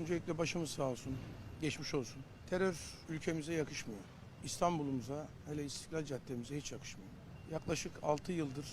Öncelikle başımız sağ olsun, geçmiş olsun. Terör ülkemize yakışmıyor. İstanbul'umuza, hele İstiklal Caddemize hiç yakışmıyor. Yaklaşık 6 yıldır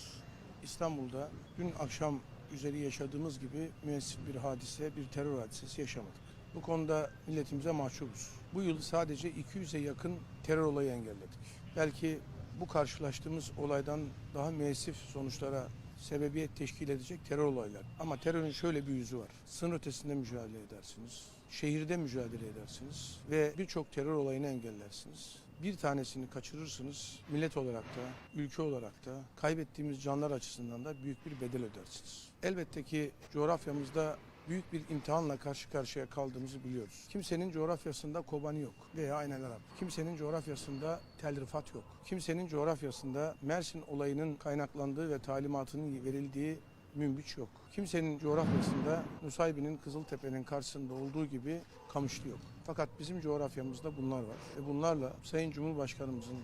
İstanbul'da dün akşam üzeri yaşadığımız gibi müessif bir hadise, bir terör hadisesi yaşamadık. Bu konuda milletimize mahcubuz. Bu yıl sadece 200'e yakın terör olayı engelledik. Belki bu karşılaştığımız olaydan daha müessif sonuçlara sebebiyet teşkil edecek terör olaylar. Ama terörün şöyle bir yüzü var. Sınır ötesinde mücadele edersiniz. Şehirde mücadele edersiniz ve birçok terör olayını engellersiniz. Bir tanesini kaçırırsınız. Millet olarak da, ülke olarak da kaybettiğimiz canlar açısından da büyük bir bedel ödersiniz. Elbette ki coğrafyamızda büyük bir imtihanla karşı karşıya kaldığımızı biliyoruz. Kimsenin coğrafyasında Kobani yok veya Aynel Arap. Kimsenin coğrafyasında Tel Rifat yok. Kimsenin coğrafyasında Mersin olayının kaynaklandığı ve talimatının verildiği Münbiç yok. Kimsenin coğrafyasında Nusaybin'in Kızıltepe'nin karşısında olduğu gibi Kamışlı yok. Fakat bizim coğrafyamızda bunlar var. Ve bunlarla Sayın Cumhurbaşkanımızın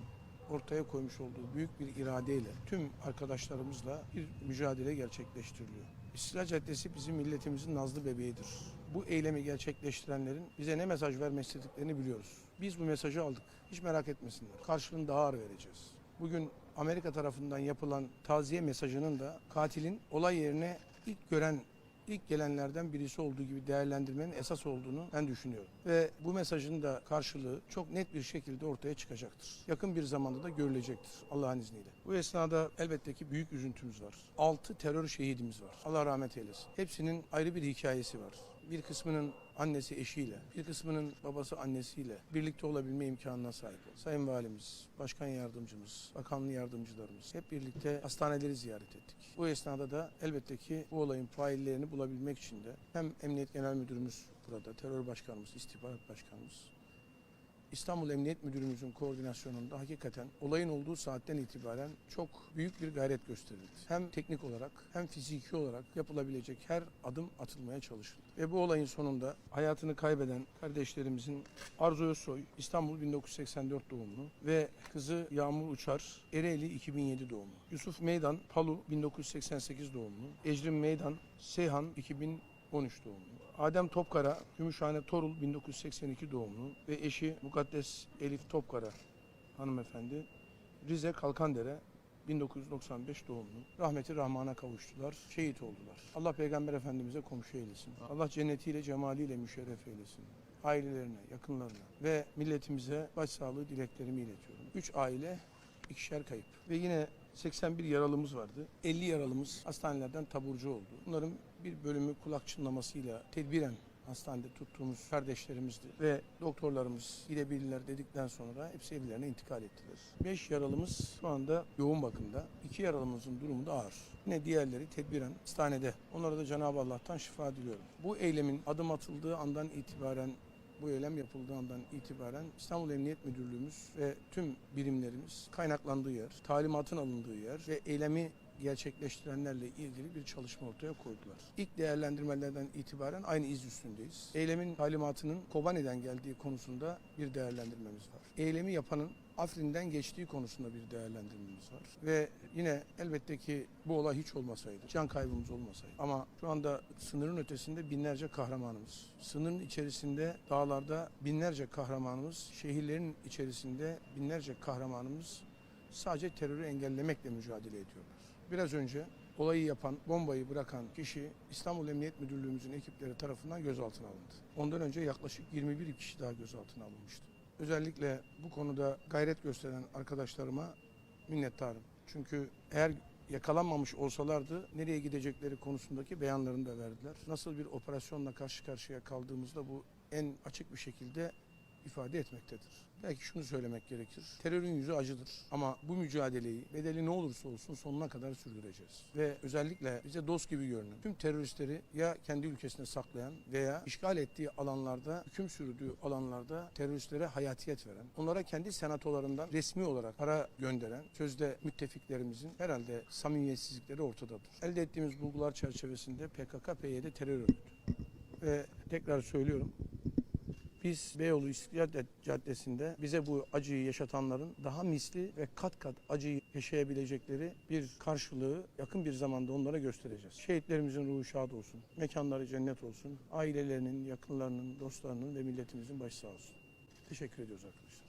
ortaya koymuş olduğu büyük bir iradeyle tüm arkadaşlarımızla bir mücadele gerçekleştiriliyor. İstiklal Caddesi bizim milletimizin nazlı bebeğidir. Bu eylemi gerçekleştirenlerin bize ne mesaj vermek istediklerini biliyoruz. Biz bu mesajı aldık. Hiç merak etmesinler. Karşılığını daha ağır vereceğiz. Bugün Amerika tarafından yapılan taziye mesajının da katilin olay yerine ilk gören ilk gelenlerden birisi olduğu gibi değerlendirmenin esas olduğunu ben düşünüyorum. Ve bu mesajın da karşılığı çok net bir şekilde ortaya çıkacaktır. Yakın bir zamanda da görülecektir Allah'ın izniyle. Bu esnada elbette ki büyük üzüntümüz var. 6 terör şehidimiz var. Allah rahmet eylesin. Hepsinin ayrı bir hikayesi var. Bir kısmının annesi eşiyle, bir kısmının babası annesiyle birlikte olabilme imkanına sahip oldu. Sayın Valimiz, Başkan Yardımcımız, Bakanlı Yardımcılarımız hep birlikte hastaneleri ziyaret ettik. Bu esnada da elbette ki bu olayın faillerini bulabilmek için de hem Emniyet Genel Müdürümüz burada, Terör Başkanımız, İstihbarat Başkanımız, İstanbul Emniyet Müdürümüzün koordinasyonunda hakikaten olayın olduğu saatten itibaren çok büyük bir gayret gösterildi. Hem teknik olarak hem fiziki olarak yapılabilecek her adım atılmaya çalışıldı. Ve bu olayın sonunda hayatını kaybeden kardeşlerimizin Arzu Özsoy, İstanbul 1984 doğumlu ve kızı Yağmur Uçar, Ereğli 2007 doğumlu. Yusuf Meydan, Palu 1988 doğumlu. Ecrin Meydan, Seyhan 2013 doğumlu. Adem Topkara, Gümüşhane Torul 1982 doğumlu ve eşi Mukaddes Elif Topkara hanımefendi Rize Kalkandere 1995 doğumlu. Rahmeti Rahman'a kavuştular, şehit oldular. Allah Peygamber Efendimiz'e komşu eylesin. Allah cennetiyle, cemaliyle müşerref eylesin. Ailelerine, yakınlarına ve milletimize başsağlığı dileklerimi iletiyorum. Üç aile, ikişer kayıp. Ve yine 81 yaralımız vardı. 50 yaralımız hastanelerden taburcu oldu. Bunların bir bölümü kulak çınlamasıyla tedbiren hastanede tuttuğumuz kardeşlerimizdi. Ve doktorlarımız gidebilirler dedikten sonra hepsi evlerine intikal ettiler. 5 yaralımız şu anda yoğun bakımda. 2 yaralımızın durumu da ağır. Yine diğerleri tedbiren hastanede. Onlara da Cenab-ı Allah'tan şifa diliyorum. Bu eylemin adım atıldığı andan itibaren bu eylem yapıldığı andan itibaren İstanbul Emniyet Müdürlüğümüz ve tüm birimlerimiz kaynaklandığı yer, talimatın alındığı yer ve eylemi gerçekleştirenlerle ilgili bir çalışma ortaya koydular. İlk değerlendirmelerden itibaren aynı iz üstündeyiz. Eylemin talimatının Kobani'den geldiği konusunda bir değerlendirmemiz var. Eylemi yapanın Afrin'den geçtiği konusunda bir değerlendirmemiz var. Ve yine elbette ki bu olay hiç olmasaydı, can kaybımız olmasaydı. Ama şu anda sınırın ötesinde binlerce kahramanımız. Sınırın içerisinde dağlarda binlerce kahramanımız, şehirlerin içerisinde binlerce kahramanımız sadece terörü engellemekle mücadele ediyorlar. Biraz önce olayı yapan, bombayı bırakan kişi İstanbul Emniyet Müdürlüğümüzün ekipleri tarafından gözaltına alındı. Ondan önce yaklaşık 21 kişi daha gözaltına alınmıştı. Özellikle bu konuda gayret gösteren arkadaşlarıma minnettarım. Çünkü eğer yakalanmamış olsalardı nereye gidecekleri konusundaki beyanlarını da verdiler. Nasıl bir operasyonla karşı karşıya kaldığımızda bu en açık bir şekilde ifade etmektedir. Belki şunu söylemek gerekir. Terörün yüzü acıdır ama bu mücadeleyi bedeli ne olursa olsun sonuna kadar sürdüreceğiz. Ve özellikle bize dost gibi görünen tüm teröristleri ya kendi ülkesinde saklayan veya işgal ettiği alanlarda, hüküm sürdüğü alanlarda teröristlere hayatiyet veren, onlara kendi senatolarından resmi olarak para gönderen sözde müttefiklerimizin herhalde samimiyetsizlikleri ortadadır. Elde ettiğimiz bulgular çerçevesinde PKK-PYD terör örgütü. Ve tekrar söylüyorum biz Beyoğlu İstiklal Caddesi'nde bize bu acıyı yaşatanların daha misli ve kat kat acıyı yaşayabilecekleri bir karşılığı yakın bir zamanda onlara göstereceğiz. Şehitlerimizin ruhu şad olsun, mekanları cennet olsun, ailelerinin, yakınlarının, dostlarının ve milletimizin başı sağ olsun. Teşekkür ediyoruz arkadaşlar.